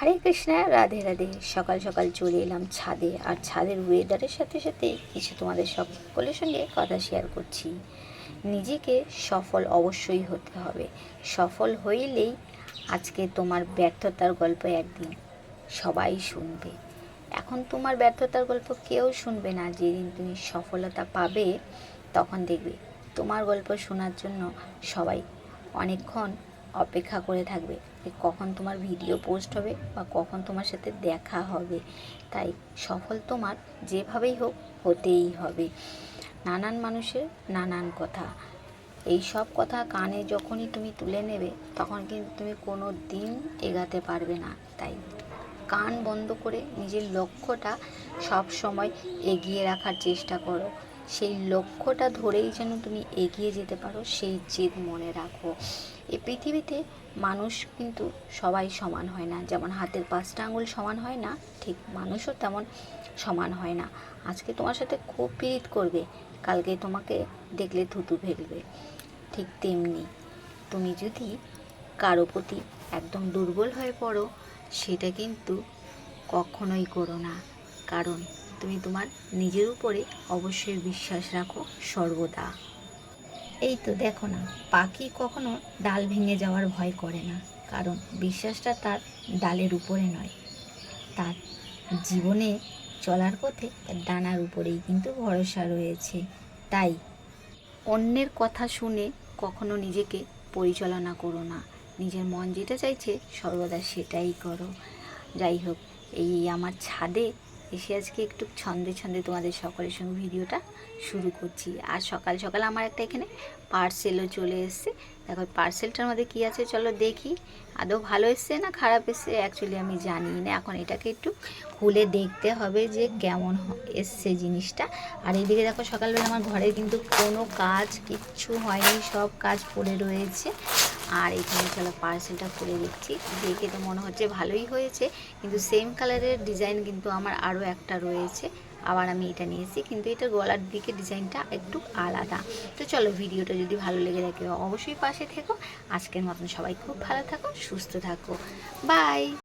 হরে কৃষ্ণা, রাধে রাধে। সকাল সকাল চলে এলাম ছাদে আর ছাদের ওয়েদারের সাথে সাথে কিছু তোমাদের সকলের সঙ্গে কথা শেয়ার করছি। নিজেকে সফল অবশ্যই হতে হবে। সফল হইলেই আজকে তোমার ব্যর্থতার গল্প একদিন সবাই শুনবে। এখন তোমার ব্যর্থতার গল্প কেউ শুনবে না। যেদিন তুমি সফলতা পাবে, তখন দেখবে তোমার গল্প শোনার জন্য সবাই অনেকক্ষণ অপেক্ষা করে থাকবে যে কখন তোমার ভিডিও পোস্ট হবে বা কখন তোমার সাথে দেখা হবে। তাই সফল তোমার যেভাবেই হোক হতেই হবে। নানান মানুষের নানান কথা। এই সব কথা কানে যখনই তুমি তুলে নেবে, তখন কিন্তু তুমি কোনো দিন এগাতে পারবে না। তাই কান বন্ধ করে নিজের লক্ষ্যটা সব সময় এগিয়ে রাখার চেষ্টা করো। সেই লক্ষ্যটা ধরেই যেন তুমি এগিয়ে যেতে পারো, সেই জেদ মনে রাখো। এই পৃথিবীতে মানুষ কিন্তু সবাই সমান হয় না। যেমন হাতের পাঁচটা আঙুল সমান হয় না, ঠিক মানুষও তেমন সমান হয় না। আজকে তোমার সাথে খুব পীড়িত করবে, কালকে তোমাকে দেখলে থুতু ফেলবে। ঠিক তেমনি তুমি যদি কারও প্রতি একদম দুর্বল হয়ে পড়ো, সেটা কিন্তু কখনোই করো না। কারণ তুমি তোমার নিজের উপরে অবশ্যই বিশ্বাস রাখো সর্বদা এই তো দেখো না, পাখি কখনো ডাল ভেঙে যাওয়ার ভয় করে না, কারণ বিশ্বাসটা তার ডালের উপরে নয়। তার জীবনে চলার পথে তার ডানার উপরেই কিন্তু ভরসা রয়েছে, তাই অন্যের কথা শুনে কখনো নিজেকে পরিচালনা করো না। নিজের মন যেটা চাইছে সর্বদা সেটাই করো। যাই হোক, এই আমার ছাদে এসে আজকে একটু ছন্দে ছন্দে তোমাদের সকলের সঙ্গে ভিডিওটা শুরু করছি। আর সকাল সকাল আমার একটা এখানে পার্সেলও চলে এসছে। দেখো পার্সেলটার মধ্যে কী আছে চলো দেখি। আদৌ ভালো এসছে না খারাপ এসছে? অ্যাকচুয়ালি আমি জানি না। এখন এটাকে একটু খুলে দেখতে হবে যে কেমন এসছে জিনিসটা। আর এইদিকে দেখো, সকালবেলা আমার ঘরে কিন্তু কোনো কাজ কিচ্ছু হয়নি। সব কাজ পড়ে রয়েছে। আর এখানে চলো পার্সেলটা খুলে দিচ্ছি। দেখে তো মনে হচ্ছে ভালোই হয়েছে, কিন্তু সেম কালারের ডিজাইন কিন্তু আমার আরও একটা রয়েছে। আবার আমি এটা নিয়েছি কিন্তু এটা গলার দিকে ডিজাইনটা একটু আলাদা। তো চলো ভিডিওটা যদি ভালো লেগে থাকে অবশ্যই পাশে থেকো। আজকের মতন সবাই খুব ভালো থাকো, সুস্থ থাকো। বাই